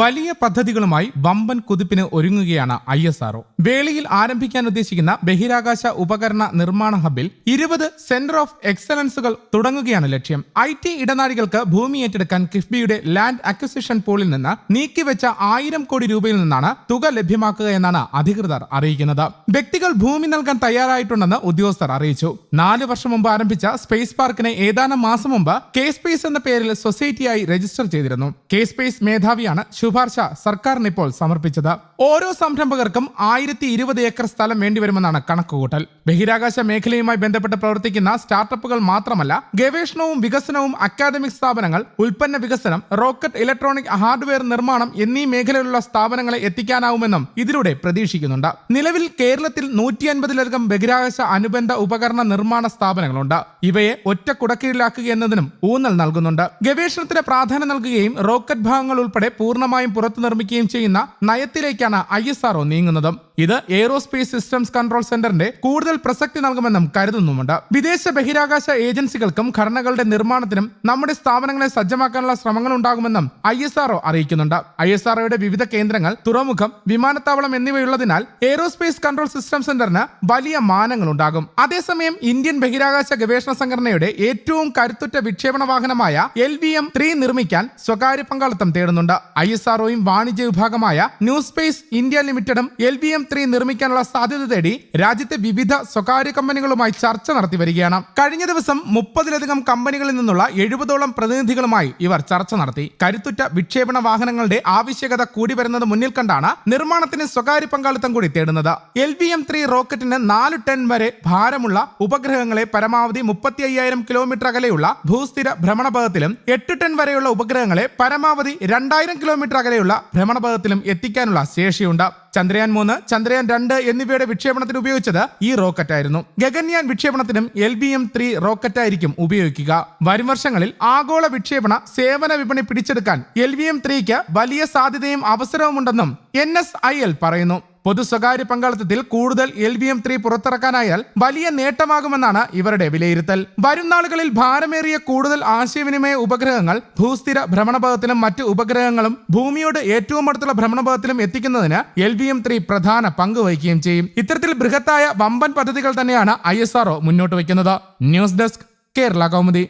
വലിയ പദ്ധതികളുമായി വമ്പൻ കുതിപ്പിന് ഒരുങ്ങുകയാണ് ഐ എസ് ആർഒ വേളിയിൽ ആരംഭിക്കാൻ ഉദ്ദേശിക്കുന്ന ബഹിരാകാശ ഉപകരണ നിർമ്മാണ ഹബിൽ ഇരുപത് സെന്റർ ഓഫ് എക്സലൻസുകൾ തുടങ്ങുകയാണ് ലക്ഷ്യം. ഐ ടി ഇടനാഴികൾക്ക് ഭൂമി ഏറ്റെടുക്കാൻ കിഫ്ബിയുടെ ലാൻഡ് അക്വിസിഷൻ പോളിൽ നിന്ന് നീക്കിവെച്ച ആയിരം കോടി രൂപയിൽ നിന്നാണ് തുക ലഭ്യമാക്കുക എന്നാണ് അധികൃതർ അറിയിക്കുന്നത്. വ്യക്തികൾ ഭൂമി നൽകാൻ തയ്യാറായിട്ടുണ്ടെന്ന് ഉദ്യോഗസ്ഥർ അറിയിച്ചു. നാല് വർഷം മുമ്പ് ആരംഭിച്ച സ്പേസ് പാർക്കിനെ ഏതാനും മാസം മുമ്പ് കെ സ്പേസ് എന്ന പേരിൽ സൊസൈറ്റിയായി രജിസ്റ്റർ ചെയ്തിരുന്നു. കെ സ്പേസ് മേധാവിയാണ് ശുപാർശ സർക്കാരിന് ഇപ്പോൾ സമർപ്പിച്ചത്. ഓരോ സംരംഭകർക്കും ആയിരത്തി ഇരുപത് ഏക്കർ സ്ഥലം വേണ്ടിവരുമെന്നാണ് കണക്കുകൂട്ടൽ. ബഹിരാകാശ മേഖലയുമായി ബന്ധപ്പെട്ട് പ്രവർത്തിക്കുന്ന സ്റ്റാർട്ടപ്പുകൾ മാത്രമല്ല ഗവേഷണവും വികസനവും അക്കാദമിക് സ്ഥാപനങ്ങൾ ഉൽപ്പന്ന വികസനം റോക്കറ്റ് ഇലക്ട്രോണിക് ഹാർഡ്വെയർ നിർമ്മാണം എന്നീ മേഖലയിലുള്ള സ്ഥാപനങ്ങളെ എത്തിക്കാനാവുമെന്നും ഇതിലൂടെ പ്രതീക്ഷിക്കുന്നുണ്ട്. നിലവിൽ കേരളത്തിൽ നൂറ്റി അൻപതിലധികം ബഹിരാകാശ അനുബന്ധ ഉപകരണ നിർമ്മാണ സ്ഥാപനങ്ങളുണ്ട്. ഇവയെ ഒറ്റ കുടക്കീഴിലാക്കുക എന്നതിനും ഊന്നൽ നൽകുന്നുണ്ട്. ഗവേഷണത്തിന് പ്രാധാന്യം നൽകുകയും റോക്കറ്റ് ഭാഗങ്ങൾ ഉൾപ്പെടെ പൂർണമായും പുറത്തു നിർമ്മിക്കുകയും ചെയ്യുന്ന നയത്തിലേക്കാണ് ഐ എസ് ആർഒ നീങ്ങുന്നത്. ഇത് എയ്റോസ്പേസ് സിസ്റ്റംസ് കൺട്രോൾ സെന്ററിന്റെ കൂടുതൽ പ്രസക്തി നൽകുമെന്നും കരുതുന്നുമുണ്ട്. വിദേശ ബഹിരാകാശ ഏജൻസികൾക്കും ഘടനകളുടെ നിർമ്മാണത്തിനും നമ്മുടെ സ്ഥാപനങ്ങളെ സജ്ജമാക്കാനുള്ള ശ്രമങ്ങൾ ഉണ്ടാകുമെന്നും ഐ എസ് ആർഒ അറിയിക്കുന്നുണ്ട്. ഐ എസ് ആർഒയുടെ വിവിധ കേന്ദ്രങ്ങൾ തുറമുഖം വിമാനത്താവളം എന്നിവയുള്ളതിനാൽ എയ്റോസ്പേസ് കൺട്രോൾ സിസ്റ്റം സെന്ററിന് വലിയ മാനങ്ങൾ ഉണ്ടാകും. അതേസമയം ഇന്ത്യൻ ബഹിരാകാശ ഗവേഷണ സംഘടനയുടെ ഏറ്റവും കരുത്തുറ്റ വിക്ഷേപണ വാഹനമായ എൽ വി എം ത്രീ നിർമ്മിക്കാൻ സ്വകാര്യ പങ്കാളിത്തം തേടുന്നുണ്ട്. ഐ എസ് ആർഒയും വാണിജ്യ വിഭാഗമായ ന്യൂ സ്പേസ് ഇന്ത്യ ലിമിറ്റഡും എൽ വി എം ത്രീ നിർമ്മിക്കാനുള്ള സാധ്യത തേടി രാജ്യത്തെ വിവിധ സ്വകാര്യ കമ്പനികളുമായി ചർച്ച നടത്തി വരികയാണ്. കഴിഞ്ഞ ദിവസം മുപ്പതിലധികം കമ്പനികളിൽ നിന്നുള്ള എഴുപതോളം പ്രതിനിധികളുമായി ഇവർ ചർച്ച നടത്തി. കരുത്തുറ്റ വിക്ഷേപണ വാഹനങ്ങളുടെ ആവശ്യകത കൂടി വരുന്നത് മുന്നിൽ കണ്ടാണ് നിർമ്മാണത്തിന് സ്വകാര്യ പങ്കാളിത്തം കൂടി തേടുന്നത്. എൽ വി എം ത്രീ റോക്കറ്റിന് നാല് ടൺ വരെ ഭാരമുള്ള ഉപഗ്രഹങ്ങളെ പരമാവധി മുപ്പത്തി അയ്യായിരം കിലോമീറ്റർ അകലെയുള്ള ഭൂസ്ഥിര ഭ്രമണപഥത്തിലും എട്ട് ടൺ വരെയുള്ള ഉപഗ്രഹങ്ങളെ പരമാവധി രണ്ടായിരം കിലോമീറ്റർ അകലെയുള്ള ഭ്രമണപഥത്തിലും എത്തിക്കാനുള്ള ശേഷിയുണ്ട്. ചന്ദ്രയാൻ മൂന്ന് ചന്ദ്രയാൻ രണ്ട് എന്നിവയുടെ വിക്ഷേപണത്തിന് ഉപയോഗിച്ചത് ഈ റോക്കറ്റ് ആയിരുന്നു ഗഗൻയാൻ വിക്ഷേപണത്തിനും എൽ ബി എം ത്രീ റോക്കറ്റായിരിക്കും ഉപയോഗിക്കുക. വരും വർഷങ്ങളിൽ ആഗോള വിക്ഷേപണ സേവന വിപണി പിടിച്ചെടുക്കാൻ എൽ വി എം ത്രീക്ക് വലിയ സാധ്യതയും അവസരവുമുണ്ടെന്നും എൻ എസ് ഐ എൽ പറയുന്നു. പൊതു സ്വകാര്യ പങ്കാളിത്തത്തിൽ കൂടുതൽ എൽ വി എം ത്രീ പുറത്തിറക്കാനായാൽ വലിയ നേട്ടമാകുമെന്നാണ് ഇവരുടെ വിലയിരുത്തൽ. വരും നാളുകളിൽ ഭാരമേറിയ കൂടുതൽ ആശയവിനിമയ ഉപഗ്രഹങ്ങൾ ഭൂസ്ഥിര ഭ്രമണപഥത്തിലും മറ്റ് ഉപഗ്രഹങ്ങളും ഭൂമിയോട് ഏറ്റവും അടുത്തുള്ള ഭ്രമണപഥത്തിലും എത്തിക്കുന്നതിന് എൽ വി എം ത്രീ പ്രധാന പങ്ക് വഹിക്കുകയും ചെയ്യും. ഇത്തരത്തിൽ ബൃഹത്തായ വമ്പൻ പദ്ധതികൾ തന്നെയാണ് ഐ മുന്നോട്ട് വയ്ക്കുന്നത്. News desk Kerala Kaumudi.